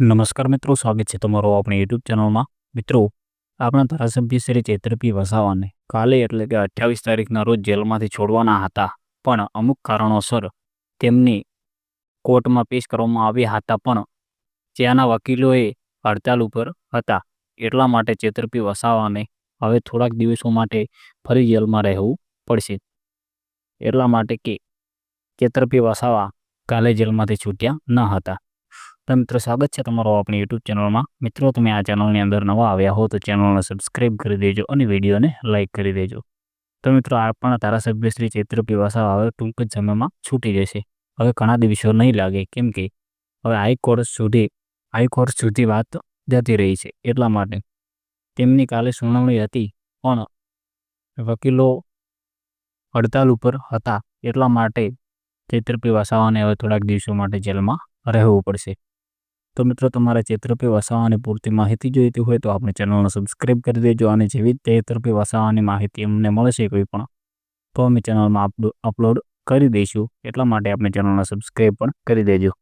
નમસ્કાર મિત્રો, સ્વાગત છે તમારો આપણી યુટ્યુબ ચેનલમાં. મિત્રો, આપણા ધારાસભ્ય શ્રી ચેતરપી વસાવાને કાલે એટલે કે અઠ્યાવીસ તારીખના રોજ જેલમાંથી છોડવાના હતા, પણ અમુક કારણોસર તેમની કોર્ટમાં પેશ કરવામાં આવ્યા હતા, પણ ત્યાંના વકીલોએ હડતાલ ઉપર હતા. એટલા માટે ચેતરપી વસાવાને હવે થોડાક દિવસો માટે ફરી જેલમાં રહેવું પડશે. એટલા માટે કે ચેતરપી વસાવા કાલે જેલમાંથી છૂટ્યા ન હતા. તો મિત્રો, સ્વાગત છે તમારો આપણી યુટ્યુબ ચેનલમાં. મિત્રો, તમે આ ચેનલની અંદર નવા આવ્યા હો તો ચેનલને સબસ્ક્રાઈબ કરી દેજો અને વિડીયોને લાઇક કરી દેજો. તો મિત્રો આપણા ધારાસભ્ય શ્રી ચૈત્રપી વસાવા હવે ટૂંક જ સમયમાં છૂટી જશે. હવે ઘણા દિવસો નહીં લાગે, કેમ કે હવે હાઈકોર્ટ સુધી હાઈકોર્ટ સુધી વાત જતી રહી છે એટલા માટે. તેમની કાલે સુનાવણી હતી, પણ વકીલો હડતાલ ઉપર હતા એટલા માટે ચૈત્રપી વસાવાને હવે થોડાક દિવસો માટે જેલમાં રહેવું પડશે. તો મિત્રો, તમારે ચેતરપી વસાવાની પૂરતી માહિતી જોઈતી હોય તો આપણે ચેનલને સબસ્ક્રાઈબ કરી દેજો અને જેવી જ ચેતરપી વસાવાની માહિતી અમને મળશે કોઈ પણ, તો અમે ચેનલમાં અપલોડ કરી દઈશું. એટલા માટે આપણે ચેનલને સબસ્ક્રાઈબ પણ કરી દેજો.